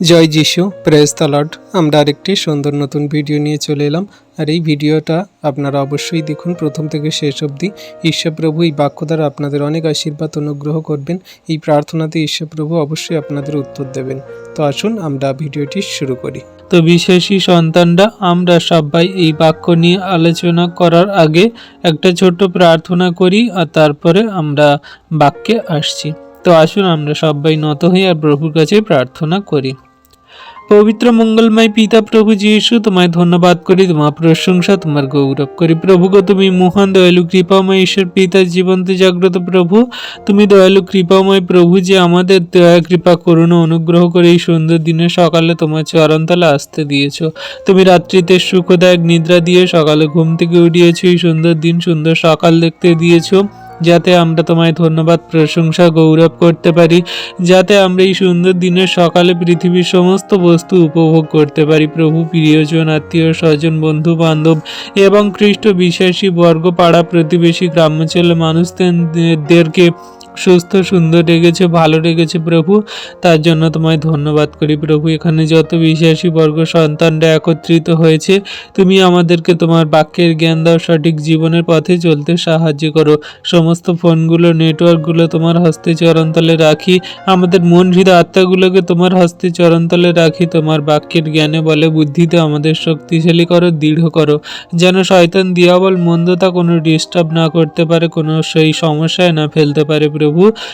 জয় যিশু প্রেস তালট আমরা আরেকটি সুন্দর নতুন ভিডিও নিয়ে চলে এলাম। আর এই ভিডিওটা আপনারা অবশ্যই দেখুন। প্রথম থেকে শেষ অবধি ঈশ্বরপ্রভু এই বাক্য দ্বারা আপনাদের অনেক আশীর্বাদ, অনুগ্রহ করবেন। এই প্রার্থনাতে ঈশ্বরপ্রভু অবশ্যই আপনাদের উত্তর দেবেন। তো আসুন আমরা ভিডিওটি শুরু করি। তো বিশেষী সন্তানরা, আমরা সবাই এই বাক্য নিয়ে আলোচনা করার আগে একটা ছোট্ট প্রার্থনা করি আর তারপরে আমরা বাক্যে আসছি। তো আসুন আমরা সবাই নত হই আর প্রভুর কাছে প্রার্থনা করি। পবিত্র মঙ্গলময় পিতা প্রভু যিশু, তোমায় ধন্যবাদ করি, তোমার প্রশংসা, তোমার গৌরব করি। প্রভু গো, তুমি মহান, দয়ালু, কৃপাময় ঈশ্বর, পিতা জীবন্ত, জাগ্রত প্রভু। তুমি দয়ালু, কৃপাময় প্রভু যে আমাদের দয়া, কৃপা, করুণা, অনুগ্রহ করে এই সুন্দর দিনে সকালে তোমার চরণতলে আসতে দিয়েছ। তুমি রাত্রিতে সুখদায়ক নিদ্রা দিয়ে সকালে ঘুম থেকে উঠিয়েছো, এই সুন্দর দিন সুন্দর সকাল দেখতে দিয়েছ। যাতে আমরা তোমায় ধন্যবাদ, প্রশংসা, গৌরব করতে পারি, যাতে আমরা এই সুন্দর দিনের সকালে পৃথিবীর সমস্ত বস্তু উপভোগ করতে পারি, প্রভু, প্রিয়জন, আত্মীয়, স্বজন বন্ধু বান্ধব এবং খ্রিস্ট বিশ্বাসী বর্গ পাড়া প্রতিবেশী গ্রাম্য ছেলে মানুষদেরকে সুস্থ, সুন্দর রেখেছে, ভালো রেখেছে প্রভু। তার জন্য তোমায় ধন্যবাদ করি প্রভু। এখানে যত বিশ্বাসী বর্গ সন্তানরা একত্রিত হয়েছে, তুমি আমাদেরকে তোমার বাক্যের জ্ঞান দাও, সঠিক জীবনের পথে চলতে সাহায্য করো। সমস্ত ফোনগুলো, নেটওয়ার্কগুলো তোমার হস্তে চরণতলে রাখি। আমাদের মন হৃদয় আত্মাগুলোকে তোমার হস্তে চরণতলে রাখি। তোমার বাক্যের জ্ঞানে, বলে, বুদ্ধিতে আমাদের শক্তিশালী করো, দৃঢ় করো। যেন শয়তান, দিয়াবল, মন্দতা কোনো ডিস্টার্ব না করতে পারে, কোনো সেই সমস্যায় না ফেলতে পারে প্রভু।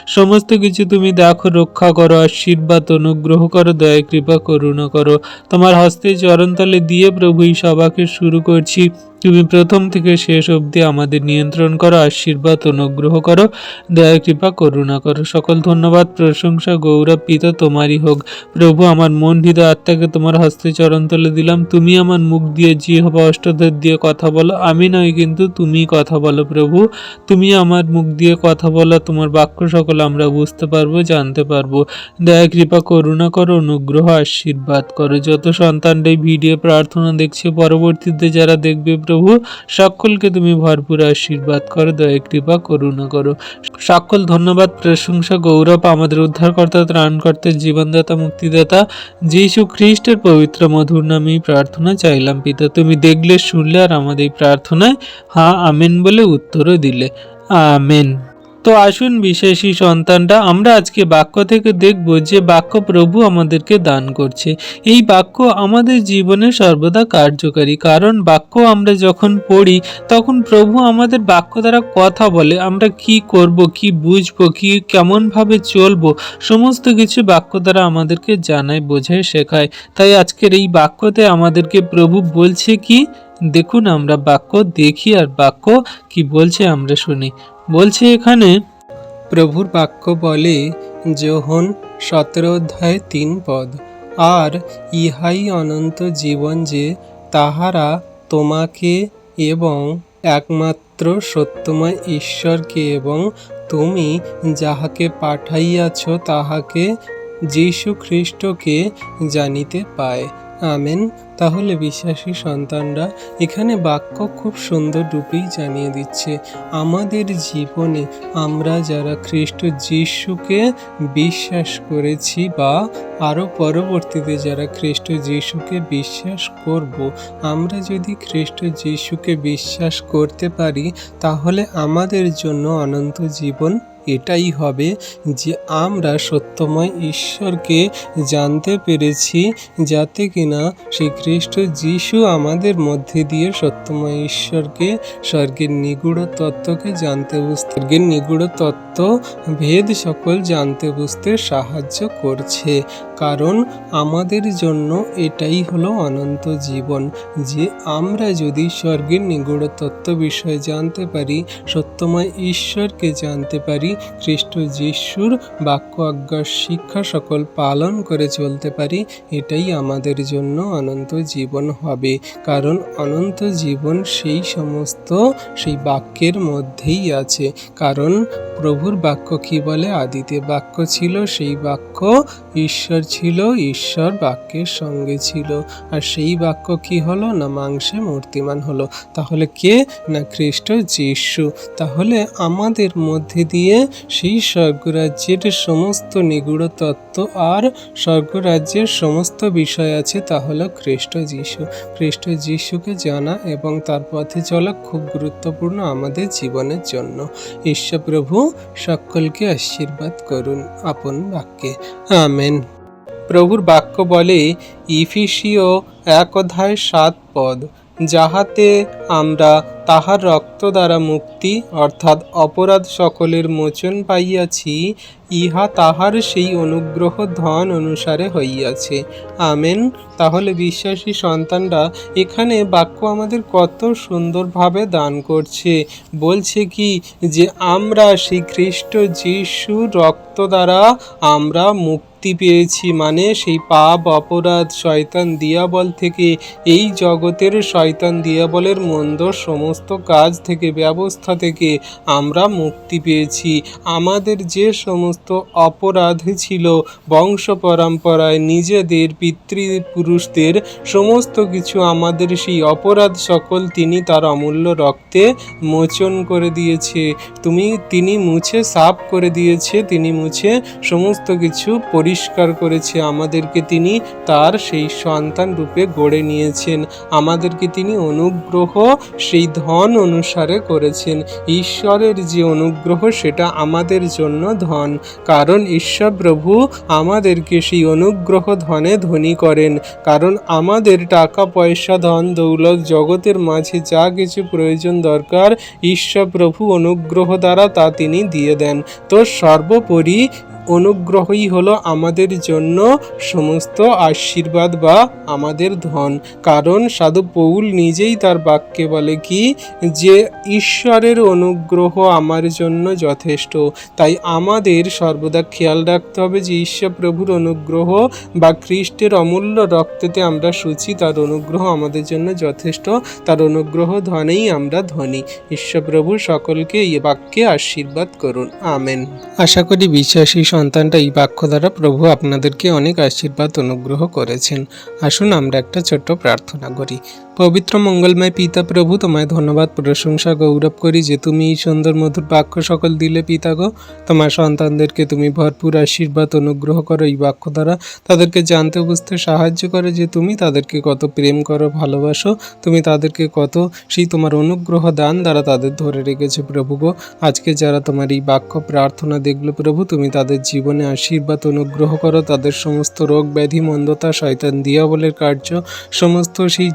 সমস্ত কিছু তুমি দেখো, রক্ষা করো, আশীর্বাদ, অনুগ্রহ করো, দয়া, কৃপা, করুণা করো। তোমার হস্তে চরণতলে দিয়ে প্রভু এই সভাকে শুরু করছি। তুমি প্রথম থেকে শেষ অবধি আমাদের নিয়ন্ত্রণ করো, আশীর্বাদ অনুগ্রহ করো। দয়া, কৃপা, করুণা করো। সকল ধন্যবাদ, প্রশংসা গৌরব পিতা তোমারই হোক। প্রভু, আমার মন, হৃদয়, আত্মাকে তোমার হস্তে চরণ তুলে দিলাম। তুমি আমার মুখ দিয়ে জি হবা অষ্টধর দিয়ে কথা বলো। আমি নয় কিন্তু তুমি কথা বলো, প্রভু। তুমি আমার মুখ দিয়ে কথা বলো, তোমার বাক্য সকল আমরা বুঝতে পারব, জানতে পারব। দয়া, কৃপা, করুণা করো, অনুগ্রহ, আশীর্বাদ করো। যত সন্তানরা ভিডিও প্রার্থনা দেখছে, পরবর্তীতে যারা দেখবে প্রভু, সকলকে তুমি ভরপুর আশীর্বাদ করো, দয়া কৃপা করুণা করো। সকল ধন্যবাদ, প্রশংসা, গৌরব আমাদের উদ্ধারকর্তা, ত্রাণকর্তা, জীবনদাতা, মুক্তিদাতা, যীশু খ্রিস্টের পবিত্র মধুর নামেই প্রার্থনা চাইলাম পিতা। তুমি দেখলে, শুনলে আর আমাদের প্রার্থনায় হা আমেন বলে উত্তরও দিলে। আমেন। তো আসুন বিশেষী সন্তানরা, আমরা আজকে বাক্য থেকে দেখব যে বাক্য প্রভু আমাদেরকে দান করছে। এই বাক্য আমাদের জীবনে সর্বদা কার্যকারী, কারণ বাক্য আমরা যখন পড়ি, তখন প্রভু আমাদের বাক্য দ্বারা কথা বলে, আমরা কি করব, কি বুঝব, কি কেমনভাবে চলবো, সমস্ত কিছু বাক্য দ্বারা আমাদেরকে জানায়, বোঝায়, শেখায়। তাই আজকের এই বাক্যতে আমাদেরকে প্রভু বলছে কি? দেখুন আমরা বাক্য দেখি আর বাক্য কি বলছে আমরা শুনি। বলছে এখানে, প্রভুর বাক্য বলে যোহন সতেরো অধ্যায় তিন পদ, আর ইহাই অনন্ত জীবন যে তাহারা তোমাকে এবং একমাত্র সত্যময় ঈশ্বরকে এবং তুমি যাহাকে পাঠাইয়াছ তাহাকে যীশু খ্রিস্টকে জানিতে পায়। আমেন। তাহলে বিশ্বাসী সন্তানরা এখানে বাক্য খুব সুন্দর রূপেই জানিয়ে দিচ্ছে, আমাদের জীবনে আমরা যারা খ্রিস্ট যিশুকে বিশ্বাস করেছি বা আরও পরবর্তীতে যারা খ্রিস্ট যিশুকে বিশ্বাস করব, আমরা যদি খ্রিস্ট যিশুকে বিশ্বাস করতে পারি, তাহলে আমাদের জন্য অনন্ত জীবন এটাই হবে যে আমরা সত্যময় ঈশ্বরকে জানতে পেরেছি যাতে কিনা শ্রীখ্রিস্ট খ্রিস্ট যিশু আমাদের মধ্যে দিয়ে সত্যময় ঈশ্বরকে, স্বর্গের নিগুড় তত্ত্বকে জানতে বুঝতে স্বর্গের নিগুড় তত্ত্ব, ভেদ সকল জানতে বুঝতে সাহায্য করছে। কারণ আমাদের জন্য এটাই হলো অনন্ত জীবন। যে আমরা যদি স্বর্গের নিগুড় তত্ত্ব বিষয়ে জানতে পারি, সত্যময় ঈশ্বরকে জানতে পারি খ্রিস্ট যিশুর বাক্য, আজ্ঞার শিক্ষা সকল পালন করে চলতে পারি, এটাই আমাদের জন্য অনন্ত জীবন হবে। কারণ অনন্ত জীবন সেই সমস্ত, সেই বাক্যের মধ্যেই আছে। কারণ প্রভুর বাক্য কি বলে? আদিতে বাক্য ছিল, সেই বাক্য ঈশ্বর ছিল, ঈশ্বর বাক্যের সঙ্গে ছিল। আর সেই বাক্য কি হলো? না মাংসে মূর্তিমান হলো। তাহলে কে? না খ্রিস্ট যিশু। তাহলে আমাদের মধ্যে দিয়ে সেই স্বর্গরাজ্যের সমস্ত নিগুড় তত্ত্ব আর স্বর্গরাজ্যের সমস্ত বিষয় আছে, তা হলো খ্রিস্ট যিশু। খ্রিস্ট যিশুকে জানা এবং তার পথে চলা খুব গুরুত্বপূর্ণ আমাদের জীবনের জন্য। ঈশ্বর প্রভু, সকলকে আশীর্বাদ করুন। আপন বাক্যে। আমেন। প্রভুর বাক্য বলে ইফিসিও এক অধ্যায় সাত পদ, যাহাতে আমরা তাহার রক্ত দ্বারা মুক্তি, অর্থাৎ অপরাধ সকলের মোচন পাইয়াছি, ইহা তাহার সেই অনুগ্রহ ধন অনুসারে হইয়াছে। আমেন। তাহলে বিশ্বাসী সন্তানরা, এখানে বাক্য আমাদের কত সুন্দরভাবে দান করছে। বলছে কি যে, আমরা সেই খ্রিস্ট যিশুর রক্ত দ্বারা আমরা মুক্তি পেয়েছি মানে সেই পাপ, অপরাধ, শয়তান, দিয়াবল থেকে এই জগতের শয়তান, দিয়াবলের মন্দ সমস্ত কাজ থেকে, ব্যবস্থা থেকে আমরা মুক্তি পেয়েছি। আমাদের যে সমস্ত অপরাধ ছিল, বংশ পরম্পরায়, নিজেদের, পিতৃপুরুষদের, সমস্ত কিছু আমাদের সেই অপরাধ সকল তিনি তার অমূল্য রক্তে মোচন করে দিয়েছে। তুমি, তিনি মুছে সাফ করে দিয়েছে, তিনি মুছে সমস্ত কিছু পরিষ্কার করেছে, আমাদেরকে তিনি তার সেই সন্তান রূপে গড়ে নিয়েছেন। আমাদেরকে তিনি অনুগ্রহ, সেই ধন অনুসারে করেছেন। ঈশ্বরের যে অনুগ্রহ, সেটা আমাদের জন্য ধন। কারণ ঈশ্বর প্রভু আমাদেরকে সেই অনুগ্রহ ধনে ধনী করেন। কারণ আমাদের টাকা, পয়সা, ধন, দৌলত, জগতের মাঝে যা কিছু প্রয়োজন, দরকার, ঈশ্বর প্রভু অনুগ্রহ দ্বারা তা তিনি দিয়ে দেন। তো সর্বোপরি অনুগ্রহই হলো আমাদের জন্য সমস্ত আশীর্বাদ বা আমাদের ধন। কারণ সাধু পৌল নিজেই তার বাক্যে বলে কি, যে ঈশ্বরের অনুগ্রহ আমার জন্য যথেষ্ট। তাই আমাদের সর্বদা খেয়াল রাখতে হবে যে ঈশ্বর প্রভুর অনুগ্রহ বা খ্রিস্টের অমূল্য রক্তেতে আমরা সুচি, তার অনুগ্রহ আমাদের জন্য যথেষ্ট, তার অনুগ্রহ ধনেই আমরা ধনী। ঈশ্বর প্রভু সকলকে এই বাক্যে আশীর্বাদ করুন। আমেন। আশা করি বিশ্বাসী সন্তানটা এই বাক্য দ্বারা প্রভু আপনাদেরকে অনেক আশীর্বাদ অনুগ্রহ করেছেন। আসুন আমরা একটা ছোট্ট প্রার্থনা করি। পবিত্র মঙ্গলময় পিতা প্রভু, তোমায় ধন্যবাদ, প্রশংসা, গৌরব করি যে তুমি এই সুন্দর মধুর বাক্য সকল দিলে পিতা গো। তোমার সন্তানদেরকে তুমি ভরপুর আশীর্বাদ, অনুগ্রহ করো এই বাক্য দ্বারা। তাদেরকে জানতে বুঝতে সাহায্য করে যে তুমি তাদেরকে কত প্রেম করো, ভালোবাসো। তুমি তাদেরকে কত সেই তোমার অনুগ্রহ দান দ্বারা তাদের ধরে রেখেছো প্রভু গো। আজকে যারা তোমার এই বাক্য প্রার্থনা দেখল প্রভু, তুমি তাদের জীবনে আশীর্বাদ, অনুগ্রহ করো। তাদের সমস্ত রোগ ব্যাধি, মন্দতা, শয়তান, দিয়াবলের কার্য, সমস্ত সেই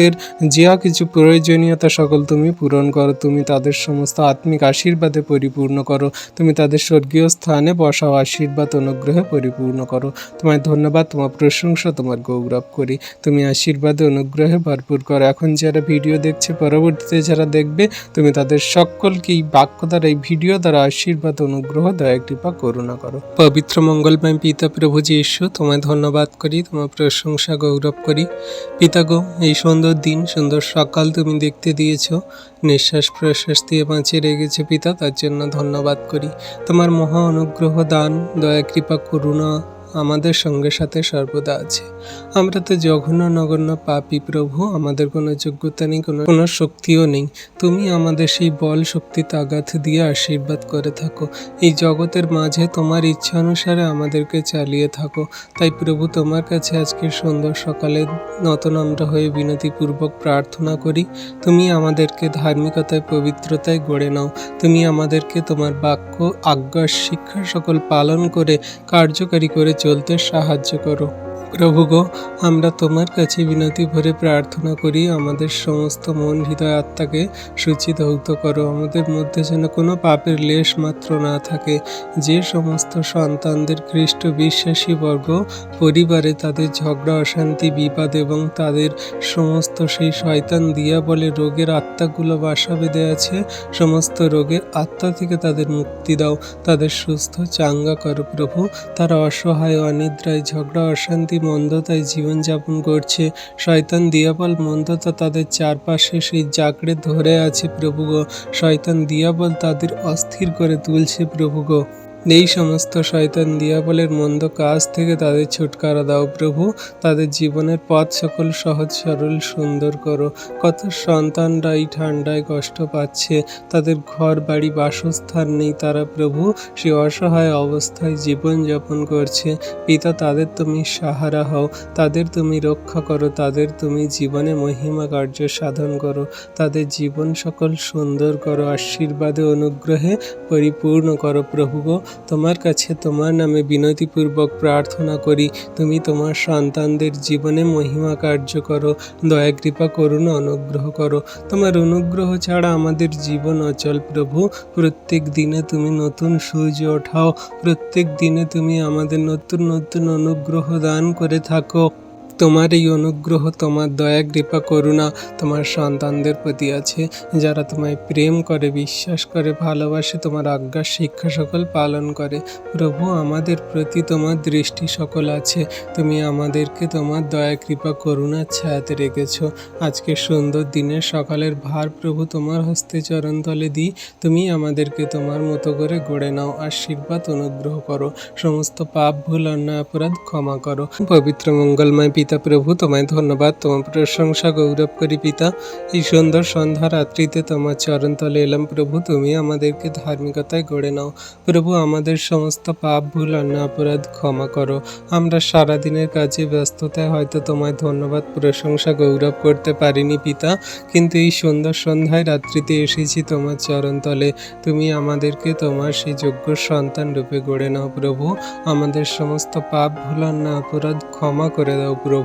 জগতের যা কিছু প্রয়োজনীয়তা সকল তুমি পূরণ করো। তুমি তাদের সমস্ত আত্মিক আশীর্বাদে পরিপূর্ণ করো। তুমি তাদের স্বর্গীয় স্থানে বসাও, আশীর্বাদ, অনুগ্রহে পরিপূর্ণ করো। তোমায় ধন্যবাদ, তোমার প্রশংসা, তোমার গৌরব করি। তুমি আশীর্বাদে, অনুগ্রহে ভরপুর করো। এখন যারা ভিডিও দেখছে, পরবর্তীতে যারা দেখবে, তুমি তাদের সকলকে এই বাক্য দ্বারা, এই ভিডিও দ্বারা আশীর্বাদ, অনুগ্রহ, দয়া, কৃপা, করুণা করো। পবিত্র মঙ্গলময় পিতা প্রভু যীশু, তোমায় ধন্যবাদ করি, তোমার প্রশংসা, গৌরব করি। পিতা গো, এই সুন্দর দিন সুন্দর সকাল তুমি দেখতে দিয়েছ। নিঃশ্বাস প্রশ্বাস দিয়ে বাঁচিয়ে রেখেছে পিতা, তার জন্য ধন্যবাদ করি। তোমার মহা অনুগ্রহ, দান, দয়া, কৃপা, করুণা আমাদের সঙ্গে সাথে সর্বদা আছে। আমরা তো জঘন্য নগণ্য পাপি প্রভু, আমাদের কোনো যোগ্যতা নেই, কোনো কোনো শক্তিও নেই। তুমি আমাদের সেই বল শক্তি তাগাত দিয়ে আশীর্বাদ করে থাকো। এই জগতের মাঝে তোমার ইচ্ছা অনুসারে আমাদেরকে চালিয়ে থাকো। তাই প্রভু, তোমার কাছে আজকে সুন্দর সকালে নতুন আমরা হয়ে বিনতিপূর্বক প্রার্থনা করি, তুমি আমাদেরকে ধার্মিকতায়, পবিত্রতায় গড়ে নাও। তুমি আমাদেরকে তোমার বাক্য, আজ্ঞা, শিক্ষা সকল পালন করে কার্যকারী করে চলতে সাহায্য করো প্রভু গো, আমরা তোমার কাছে বিনতি ভরে প্রার্থনা করি, আমাদের সমস্ত মন হৃদয় আত্মাকে সূচিধৌত করো। আমাদের মধ্যে যেন কোনো পাপের লেশ মাত্র না থাকে। যে সমস্ত সন্তানদের খ্রিস্ট বিশ্বাসী বর্গ, পরিবারে তাদের ঝগড়া, অশান্তি, বিবাদ এবং তাদের সমস্ত সেই শয়তান দিয়া বলে রোগের আত্মাগুলো বাসা বেঁধে আছে, সমস্ত রোগের আত্মা থেকে তাদের মুক্তি দাও। তাদের সুস্থ চাঙ্গা করো প্রভু। তারা অসহায়, অনিদ্রায়, ঝগড়া, অশান্তি মন্দতায় জীবনযাপন করছে। শয়তান দিয়াবল মন্দতা তাদের চারপাশে সেই জাকড়ে ধরে আছে প্রভুগ শয়তান দিয়াবল তাদের অস্থির করে তুলছে প্রভুগ এই সমস্ত শয়তান দিয়াবলের মন্দ কাজ থেকে তাদের ছুটকারা দাও প্রভু। তাদের জীবনের পথ সকল সহজ সরল সুন্দর করো। কত সন্তানরা এই ঠান্ডায় কষ্ট পাচ্ছে। তাদের ঘর, বাড়ি, বাসস্থান নেই তারা প্রভু। সে অসহায় অবস্থায় জীবন যাপন করছে। পিতা, তাদের তুমি সাহারা হও। তাদের তুমি রক্ষা করো। তাদের তুমি জীবনে মহিমা কার্য সাধন করো। তাদের জীবন সকল সুন্দর করো। আশীর্বাদে, অনুগ্রহে পরিপূর্ণ করো প্রভু গো। তোমার কাছে তোমার নামে বিনতিপূর্বক প্রার্থনা করি। তুমি তোমার সন্তানদের জীবনে মহিমা কার্য করো। দয়া, কৃপা করুন অনুগ্রহ করো। তোমার অনুগ্রহ ছাড়া আমাদের জীবন অচল প্রভু। প্রত্যেক দিনে তুমি নতুন সূর্য ওঠাও। প্রত্যেক দিনে তুমি আমাদের নতুন নতুন অনুগ্রহ দান করে থাকো। তোমার এই অনুগ্রহ, তোমার দয়া, কৃপা, করুণা তোমার সন্তানদের প্রতি আছে। যারা তোমায় প্রেম করে, বিশ্বাস করে, ভালোবাসে, তোমার আজ্ঞা, শিক্ষা সকল পালন করে। প্রভু, আমাদের প্রতি তোমার দৃষ্টি সকল আছে। তুমি আমাদেরকে তোমার দয়া, কৃপা, করুণার ছায়াতে রেখেছো। আজকে সুন্দর দিনের সকালের ভার প্রভু, তোমার হস্তে চরণ তলে দিই। তুমি আমাদেরকে তোমার মতো করে গড়ে নাও। আশীর্বাদ, অনুগ্রহ করো। সমস্ত পাপ, ভুল, অন্যায়, অপরাধ ক্ষমা করো। পবিত্র মঙ্গলময় পিতা প্রভু, তোমায় ধন্যবাদ। তোমার প্রশংসা গৌরব করি পিতা। এই সুন্দর সন্ধ্যা রাত্রিতে তোমার চরণ তলে এলাম প্রভু, তুমি আমাদেরকে ধার্মিকতায় গড়ে নাও। প্রভু, আমাদের সমস্ত পাপ, ভুল, অন্যায়, অপরাধ ক্ষমা করো। আমরা সারাদিনের কাজে ব্যস্ততায় হয়তো তোমায় ধন্যবাদ, প্রশংসা গৌরব করতে পারিনি পিতা। কিন্তু এই সুন্দর সন্ধ্যায় রাত্রিতে এসেছি তোমার চরণ তলে তুমি আমাদেরকে তোমার সেই যোগ্য সন্তান রূপে গড়ে নাও প্রভু। আমাদের সমস্ত পাপ ভুলার না অপরাধ ক্ষমা করে দাও প্রভু।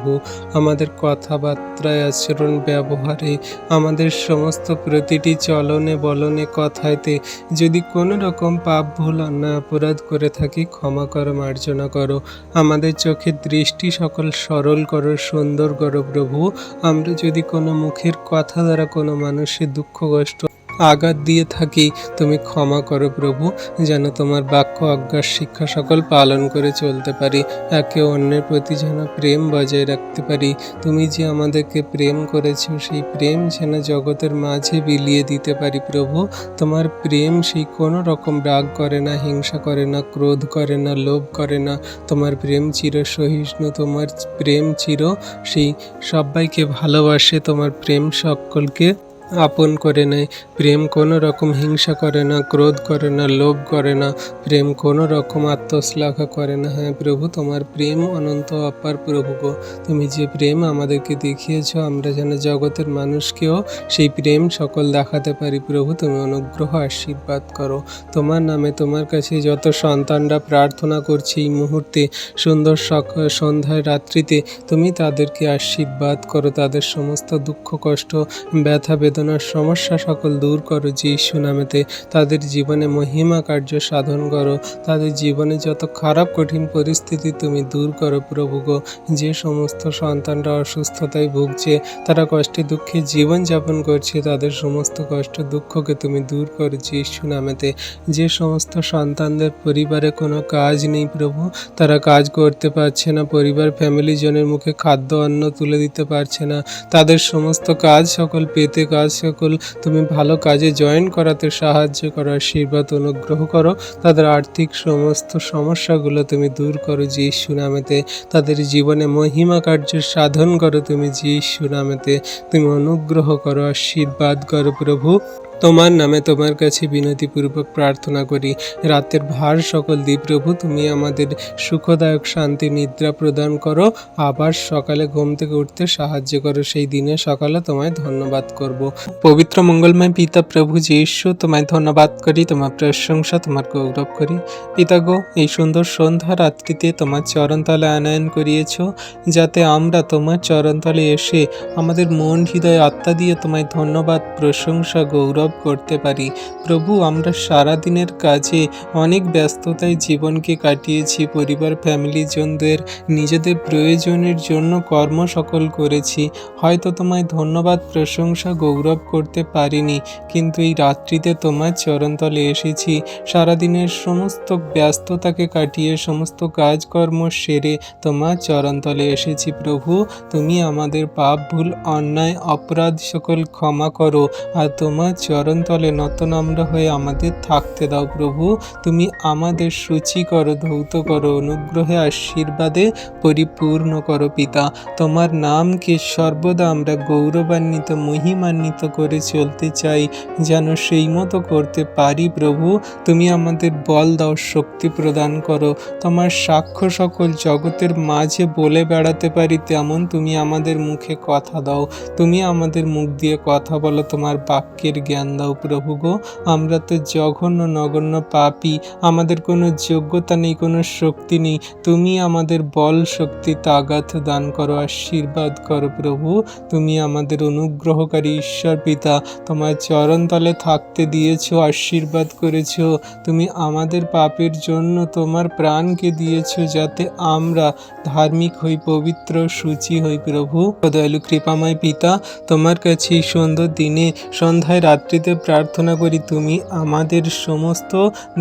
আমাদের কথাবার্তায় আচরণ ব্যবহারে, আমাদের সমস্ত প্রতিটি চলনে বলনে কথাইতে যদি কোনো রকম পাপ ভুল, অন্যায় অপরাধ করে থাকি, ক্ষমা করো, মার্জনা করো। আমাদের চোখের দৃষ্টি সকল সরল করো, সুন্দর করো প্রভু। আমরা যদি কোনো মুখের কথা দ্বারা কোনো মানুষের দুঃখ, কষ্ট আঘাত দিয়ে থাকি, তুমি ক্ষমা করো প্রভু, যেন তোমার বাক্য অজ্ঞার শিক্ষা সকল পালন করে চলতে পারি। একে অন্যের প্রতি যেন প্রেম বজায় রাখতে পারি। তুমি যে আমাদেরকে প্রেম করেছ, সেই প্রেম যেন জগতের মাঝে বিলিয়ে দিতে পারি প্রভু। তোমার প্রেম সেই কোনো রকম রাগ করে না, হিংসা করে না, ক্রোধ করে না, লোভ করে না। তোমার প্রেম চির সহিষ্ণু তোমার প্রেম চির, সেই সবাইকে ভালোবাসে, তোমার প্রেম সকলকে আপন করে নেয়। প্রেম কোনো রকম হিংসা করে না, ক্রোধ করে না, লোভ করে না। প্রেম কোনো রকম আত্মশ্লাঘা করে না। হ্যাঁ প্রভু, তোমার প্রেম অনন্ত, অপার প্রভু গো। তুমি যে প্রেম আমাদেরকে দেখিয়েছ, আমরা যেন জগতের মানুষকেও সেই প্রেম সকল দেখাতে পারি। প্রভু, তুমি অনুগ্রহ আশীর্বাদ করো। তোমার নামে তোমার কাছে যত সন্তানরা প্রার্থনা করছে এই মুহূর্তে, সুন্দর সন্ধ্যায়, রাত্রিতে, তুমি তাদেরকে আশীর্বাদ করো। তাদের সমস্ত দুঃখ, কষ্ট, ব্যথা বেদনার সমস্যা সকল দূর করো যিশু নামেতে তাদের জীবনে মহিমা কার্য সাধন করো। তাদের জীবনে যত খারাপ, কঠিন পরিস্থিতি তুমি দূর করো প্রভু গো। যে সমস্ত সন্তানরা অসুস্থতায় ভুগছে, তারা কষ্টে দুঃখে জীবন যাপন করছে, তাদের সমস্ত কষ্ট দুঃখকে তুমি দূর করো যিশু নামেতে। যে সমস্ত সন্তানদের পরিবারে কোনো কাজ নেই প্রভু, তারা কাজ করতে পারছে না, পরিবার ফ্যামিলি জনের মুখে খাদ্য, অন্ন তুলে দিতে পারছে না। তাদের সমস্ত কাজ সকল পেতে কাজ সকল তুমি ভালো কাজে জয়েন করাতে সাহায্য করো, আশীর্বাদ, অনুগ্রহ করো। তাদের আর্থিক সমস্ত সমস্যাগুলো তুমি দূর করো যিশু নামেতে। তাদের জীবনে মহিমা কার্য সাধন করো তুমি যিশু নামেতে। তুমি অনুগ্রহ করো, আশীর্বাদ করো প্রভু। তোমার নামে তোমার কাছে বিনতিপূর্বক প্রার্থনা করি। রাতের ভার সকল দিই প্রভু তুমি আমাদের সুখদায়ক শান্তি নিদ্রা প্রদান করো। আবার সকালে ঘুম থেকে উঠতে সাহায্য করো। সেই দিনে সকালে তোমায় ধন্যবাদ করব। পবিত্র মঙ্গলময় পিতা প্রভু যীশু, তোমায় ধন্যবাদ করি, তোমার প্রশংসা, তোমার গৌরব করি। পিতা গো, এই সুন্দর সন্ধ্যা রাত্রিতে তোমার চরণতলে আনায়ন করিয়েছ, যাতে আমরা তোমার চরণতলে এসে আমাদের মন হৃদয় আত্মা দিয়ে তোমায় ধন্যবাদ, প্রশংসা, গৌরব করতে পারি। প্রভু, আমরা সারা দিনের কাজে অনেক ব্যস্ততায় জীবনকে কাটিয়েছি, পরিবার ফ্যামিলিজনদের নিজেদের প্রয়োজনের জন্য কর্ম সকল করেছি। হয়তো তোমায় ধন্যবাদ, প্রশংসা, গৌরব করতে পারিনি, কিন্তু এই রাত্রিতে তোমার চরণতলে এসেছি। সারাদিনের সমস্ত ব্যস্ততাকে কাটিয়ে সমস্ত কাজকর্ম সেরে তোমার চরণতলে এসেছি। প্রভু, তুমি আমাদের পাপ, ভুল, অন্যায়, অপরাধ সকল ক্ষমা করো আর তোমার চরণতলে নতনম্র হয়ে আমাদের থাকতে দাও প্রভু। তুমি আমাদের সূচি করো, ধৌত করো, অনুগ্রহে আশীর্বাদে পরিপূর্ণ করো পিতা। তোমার নামকে সর্বদা আমরা গৌরবান্বিত, মহিমান্বিত করে চলতে চাই, যেন সেই মতো করতে পারি প্রভু। তুমি আমাদের বল দাও, শক্তি প্রদান করো। তোমার সাক্ষ্য সকল জগতের মাঝে বলে বেড়াতে পারি, তেমন তুমি আমাদের মুখে কথা দাও। তুমি আমাদের মুখ দিয়ে কথা বলো, তোমার বাক্যের জ্ঞান দাও প্রভু গো, আমরা তো জঘন্য, নগণ্য পাপি, আমাদের কোনো যোগ্যতা নেই, কোনো শক্তি নেই। তুমি আমাদের বল শক্তি, তাগাত দান করো, আশীর্বাদ করো প্রভু। তুমি আমাদের অনুগ্রহকারী ঈশ্বর পিতা, তোমার চরণতলে থাকতে দিয়েছ, আশীর্বাদ করেছ। তুমি আমাদের পাপের জন্য তোমার প্রাণকে দিয়েছ যাতে আমরা ধার্মিক হই, পবিত্র, সূচি হই প্রভু। দয়ালু, কৃপাময় পিতা, তোমার কাছে সুন্দর দিনে, সন্ধ্যায় রাত্রিতে প্রার্থনা করি, তুমি আমাদের সমস্ত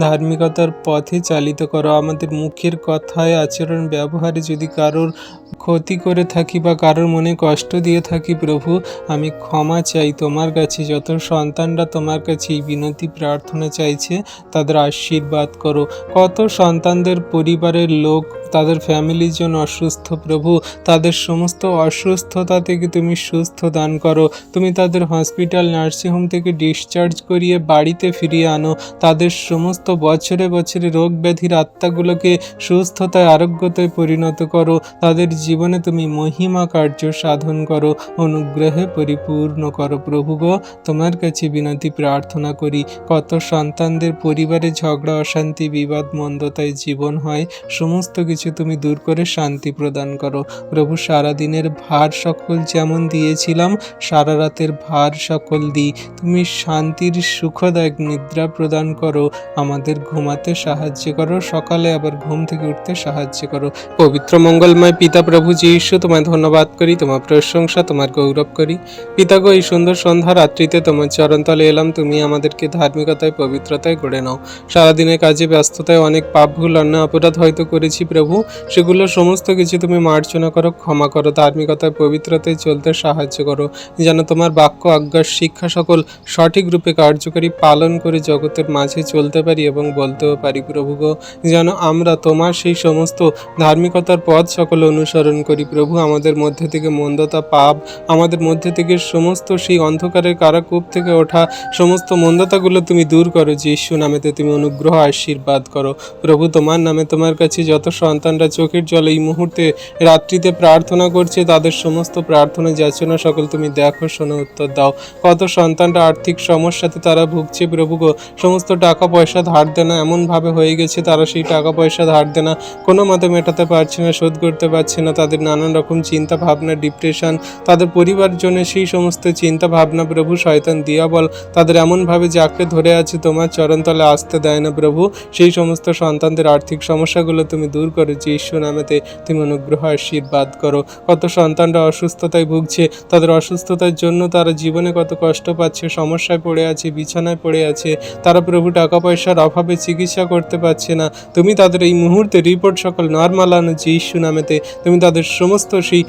ধার্মিকতার পথে চালিত করো। আমাদের মুখের কথায়, আচরণ, ব্যবহারে যদি কারোর ক্ষতি করে থাকি বা কারোর মনে কষ্ট দিয়ে থাকি, প্রভু, আমি ক্ষমা চাই। তোমার কাছে যত সন্তানরা তোমার কাছে এই বিনতি, প্রার্থনা চাইছে, তাদের আশীর্বাদ করো। কত সন্তানদের পরিবারের লোক, তাদের ফ্যামিলির জন্য অসুস্থ, প্রভু, তাদের সমস্ত অসুস্থতা থেকে তুমি সুস্থ দান করো। তুমি তাদের হসপিটাল, নার্সিংহোম থেকে ডিসচার্জ করিয়ে বাড়িতে ফিরিয়ে আনো। তাদের সমস্ত বছরে বছরে রোগ ব্যাধির আত্মাগুলোকে সুস্থতায়, আরোগ্যতায় পরিণত করো। তাদের জীবনে তুমি মহিমা কার্য সাধন করো, অনুগ্রহে পরিপূর্ণ করো প্রভু গো। তোমার কাছে বিনতি প্রার্থনা করি, কত সন্তানদের পরিবারে ঝগড়া, অশান্তি, বিবাদ, মন্দতায় জীবন হয়, সমস্ত কিছু তুমি দূর করে শান্তি প্রদান করো। প্রভু, সারাদিনের ভার সকল যেমন দিয়েছিলাম, সারা রাতের ভার সকল দিই। তুমি শান্তির সুখদায়ক নিদ্রা প্রদান করো, আমাদের ঘুমাতে সাহায্য করো, সকালে আবার ঘুম থেকে উঠতে সাহায্য করো। পবিত্র মঙ্গলময় পিতা প্রভু যীশু, তোমায় ধন্যবাদ করি, তোমার প্রশংসা, তোমার গৌরব করি। পিতা গো, এই সুন্দর সন্ধ্যা রাত্রিতে তোমার চরণতলে এলাম, তুমি আমাদেরকে ধার্মিকতায়, পবিত্রতায় গড়ে নাও। সারাদিনের কাজে ব্যস্ততায় অনেক পাপ, ভুল অন্য অপরাধ হয়তো করেছি প্রভু, সেগুলো সমস্ত কিছু তুমি মার্জনা করো, ক্ষমা করো, ধার্মিকতায়, পবিত্রতায় চলতে সাহায্য করো, যেন তোমার বাক্য, আজ্ঞার শিক্ষা সকল সঠিক রূপে কার্যকরী পালন করে জগতের মাঝে চলতে পারি এবং বলতেও পারি প্রভু গো, যেন আমরা তোমার সেই সমস্ত ধার্মিকতার পথ সকল অনুসরণ করি প্রভু, আমাদের মধ্যে থেকে মন্দতা পাপ, আমাদের মধ্যে থেকে সমস্ত সেই অন্ধকারের কারাকূপ থেকে ওঠা সমস্ত মন্দতাগুলো তুমি দূর করো যিশু নামেতে তুমি অনুগ্রহ, আশীর্বাদ করো। প্রভু, তোমার নামে তোমার কাছে যত সন্তানরা চোখের জলে এই মুহূর্তে রাত্রিতে প্রার্থনা করছে, তাদের সমস্ত প্রার্থনা, যাচনা সকল তুমি দেখো, শোনো, উত্তর দাও। কত সন্তানরা আর্থিক সমস্যাতে তারা ভুগছে প্রভু গো, সমস্ত টাকা পয়সা ধার দেনা এমনভাবে হয়ে গেছে, তারা সেই টাকা পয়সা ধার দেনা কোনো মতে মেটাতে পারছে না, শোধ করতে পারছে না। তাদের নানান রকম চিন্তা ভাবনা ডিপ্রেশন তাদের পরিবার জন্য সেই সমস্ত চিন্তা ভাবনা প্রভু শয়তান দিয়া বল। তাদের এমনভাবে জাকড়ে ধরে আছে, তোমার চরণতলে আসতে দেয় না প্রভু। সেই সমস্ত সন্তানদের আর্থিক সমস্যাগুলো তুমি দূর করো যীশু নামেতে তুমি অনুগ্রহ, আশীর্বাদ করো। কত সন্তানরা অসুস্থতায় ভুগছে, তাদের অসুস্থতার জন্য তারা জীবনে কত কষ্ট পাচ্ছে, সমস্যায় পড়ে আছে, বিছানায় পড়ে আছে। তারা প্রভু টাকা পয়সার অভাবে চিকিৎসা করতে পারছে না। তুমি তাদের এই মুহূর্তে রিপোর্ট সকল নর্মাল আনো যে যীশু নামেতে তুমি তাদের সমস্ত সেই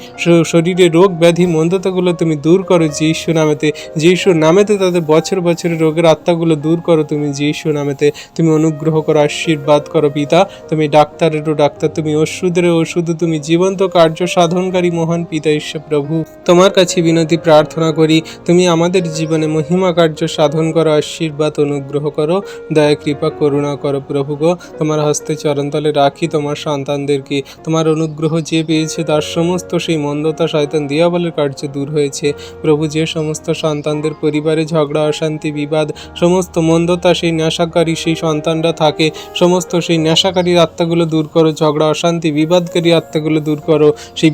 শরীরে রোগ ব্যাধি মন্দতাগুলো তুমি দূর করো, যীশু নামেতে। যীশু নামেতে তাদের বছর বছরের রোগের আত্মাগুলো দূর করো তুমি, যীশু নামেতে। তুমি অনুগ্রহ করো, আশীর্বাদ করো পিতা। তুমি ডাক্তারেরও ডাক্তার, তুমি ওষুধের ওষুধ, তুমি জীবন্ত কার্য সাধনকারী মহান পিতা ঈশ্বর প্রভু। তোমার কাছে বিনতি, প্রার্থনা করি, তুমি আমাদের জীবনে মহিমা কার্য সাধন করো, আশীর্বাদ, অনুগ্রহ করো। দয়া, কৃপা, করুণা করো প্রভু গো। তোমার হস্তে চরণতলে রাখি, তোমার সন্তানদেরকে। তোমার অনুগ্রহ যে পেয়েছে তার সমস্ত সেই মন্দতা শয়তান দিয়াবলের কার্য দূর হয়েছে। প্রভু যে সমস্ত সন্তানদের পরিবারে ঝগড়া, অশান্তি, বিবাদ, সমস্ত মন্দতা, সেই নেশাকারী সেই সন্তানরা থাকে, সমস্ত সেই নেশাকারীর আত্মাগুলো দূর করো, ঝগড়া, অশান্তি, বিবাদকারী আত্মাগুলো দূর করো, সেই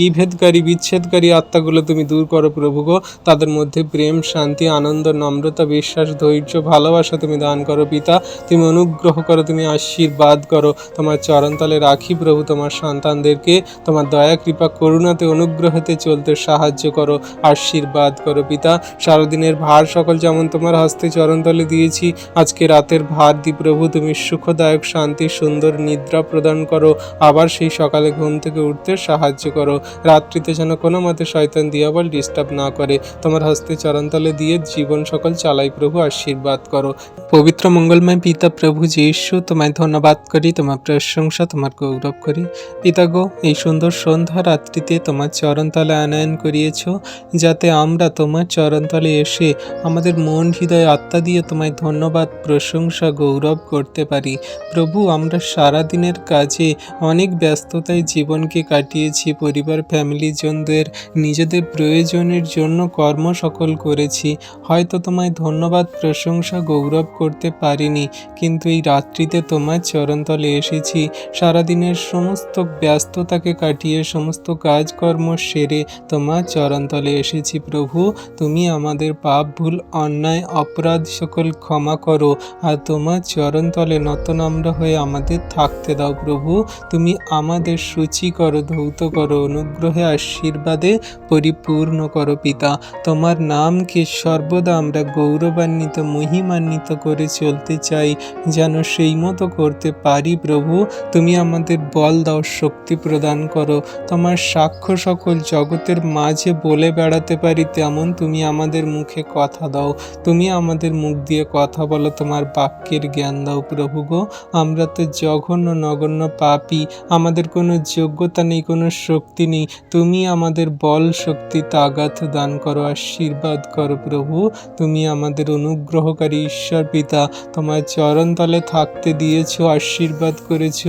বিভেদকারী, বিচ্ছেদকারী আত্মাগুলো তুমি দূর করো প্রভু গো। তাদের মধ্যে প্রেম, শান্তি, আনন্দ, নম্রতা, বিশ্বাস, ধৈর্য, ভালোবাসা তুমি দান করো পিতা। তুমি অনুগ্রহ করো, তুমি আশীর্বাদ করো। তোমার চরণতলে রাখি প্রভু তোমার সন্তানদেরকে। তোমার দয়া, কৃপা, করুণাতে অনুগ্রহতে চলতে সাহায্য করো, আশীর্বাদ করো পিতা। সারাদিনের ভার সকল যেমন তোমার হস্তে চরণতলে দিয়েছি, আজকে রাতের ভার দি প্রভু, তুমি সুখদায়ক, শান্তি, সুন্দর নিদ্রা প্রদান করো। আবার সেই সকালে ঘুম থেকে উঠতে সাহায্য করো। রাত্রিতে যেন কোনো মতে শয়তান দিয়াবল ডিস্টার্ব না করে, তোমার হস্তে চরণতলে দিয়ে জীবন সকল চালাই প্রভু, আশীর্বাদ করো। পবিত্র মঙ্গলময় পিতা প্রভু যে যীশু, তোমায় ধন্যবাদ করি, তোমার প্রশংসা, তোমার গৌরব করি। পিতা গো, এই সন্ধ্যা রাত্রিতে তোমার চরণতলে আনায়ন করিয়েছ, যাতে আমরা তোমার চরণতলে এসে আমাদের মন হৃদয় আত্মা দিয়ে তোমায় ধন্যবাদ, প্রশংসা, গৌরব করতে পারি। প্রভু, আমরা সারা দিনের কাজে অনেক ব্যস্ততায় জীবনকে কাটিয়েছি, পরিবার ফ্যামিলিজনদের নিজেদের প্রয়োজনের জন্য কর্ম সকল করেছি। হয়তো তোমায় ধন্যবাদ, প্রশংসা, গৌরব করতে পারিনি, কিন্তু এই রাত্রিতে তোমার চরণতলে এসেছি। সারাদিনের সমস্ত ব্যস্ততাকে কাটিয়ে সমস্ত কাজকর্ম সেরে তোমার চরণতলে এসেছি প্রভু। তুমি আমাদের পাপ, ভুল, অন্যায়, অপরাধ সকল ক্ষমা করো আর তোমার চরণতলে নতনম্র হয়ে আমাদের থাকতে দাও প্রভু। তুমি আমাদের সূচি করো, ধৌত করো, অনুগ্রহে আশীর্বাদে পরিপূর্ণ করো পিতা। তোমার নামকে সর্বদা আমরা গৌরবান্বিত, মহিমান্বিত করে চলতে চাই, যেন সেই মতো করতে পারি প্রভু। তুমি আমাদের বল দাও, শক্তি প্রদান করো, তোমার সাক্ষ্য সকল জগতের মাঝে বলে বেড়াতে পারি, তেমন তুমি আমাদের মুখে কথা দাও। তুমি আমাদের মুখ দিয়ে কথা বলো, তোমার বাক্যের জ্ঞান দাও প্রভু গো। আমরা তো জঘন্য, নগণ্য পাপি, আমাদের কোনো যোগ্যতা নেই, কোনো শক্তি নেই। তুমি আমাদের বল শক্তি, তাগাত দান করো, আশীর্বাদ করো প্রভু। তুমি আমাদের অনুগ্রহকারী ঈশ্বর পিতা, তোমার চরণতলে থাকতে দিয়েছ, আশীর্বাদ করেছ।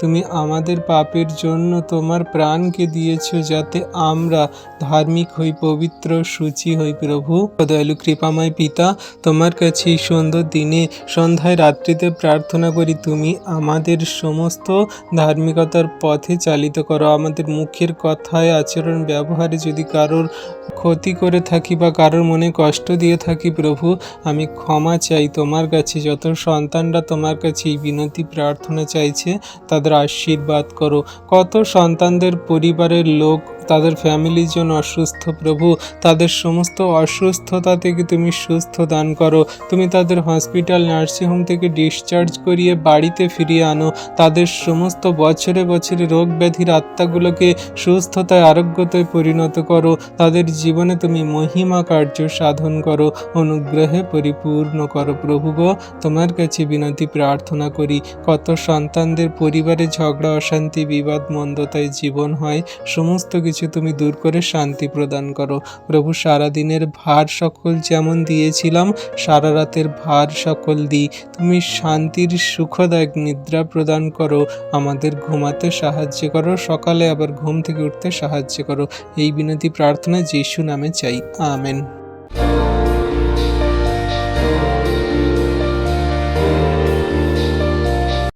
তুমি আমাদের পাপের জন্য তোমার প্রাণকে দিয়েছ যাতে আমরা ধার্মিক হই, পবিত্র, সূচি হই, প্রভু। দয়ালু, কৃপাময় পিতা, তোমার কাছে এই সুন্দর দিনে, সন্ধ্যায়, রাত্রিতে প্রার্থনা করি, তুমি আমাদের সমস্ত ধার্মিকতার পথে চালিত করো। আমাদের মুখের কথায়, আচরণ, ব্যবহারে যদি কারোর ক্ষতি করে থাকি বা কারোর মনে কষ্ট দিয়ে থাকি, প্রভু, আমি ক্ষমা চাই। তোমার কাছে যত সন্তানরা তোমার কাছে এই বিনতি প্রার্থনা চাইছে, তাদের আশীর্বাদ করো। কত সন্তানদের পরিবারের লোক তাদের ফ্যামিলির জন্য অসুস্থ প্রভু, তাদের সমস্ত অসুস্থতা থেকে তুমি সুস্থ দান করো। তুমি তাদের হসপিটাল নার্সিংহোম থেকে ডিসচার্জ করিয়ে বাড়িতে ফিরিয়ে আনো। তাদের সমস্ত বছরে বছরে রোগ ব্যাধির আত্মাগুলোকে সুস্থতায়, আরোগ্যতায় পরিণত করো। তাদের জীবনে তুমি মহিমা কার্য সাধন করো। অনুগ্রহে পরিপূর্ণ করো প্রভু গো। তোমার কাছে বিনতি প্রার্থনা করি। কত সন্তানদের পরিবারে ঝগড়া, অশান্তি, বিবাদ, মন্দতায় জীবন হয়, সমস্ত কিছু তুমি দূর করে শান্তি প্রদান করো। প্রভু, সারাদিনের ভার সকল যেমন দিয়েছিলাম, সারা রাতের ভার সকল দিই। তুমি শান্তির সুখদায়ক নিদ্রা প্রদান করো। আমাদের ঘুমাতে সাহায্য করো, সকালে আবার ঘুম থেকে উঠতে সাহায্য করো। এই বিনতি প্রার্থনা যিশু নামে চাই। আমেন।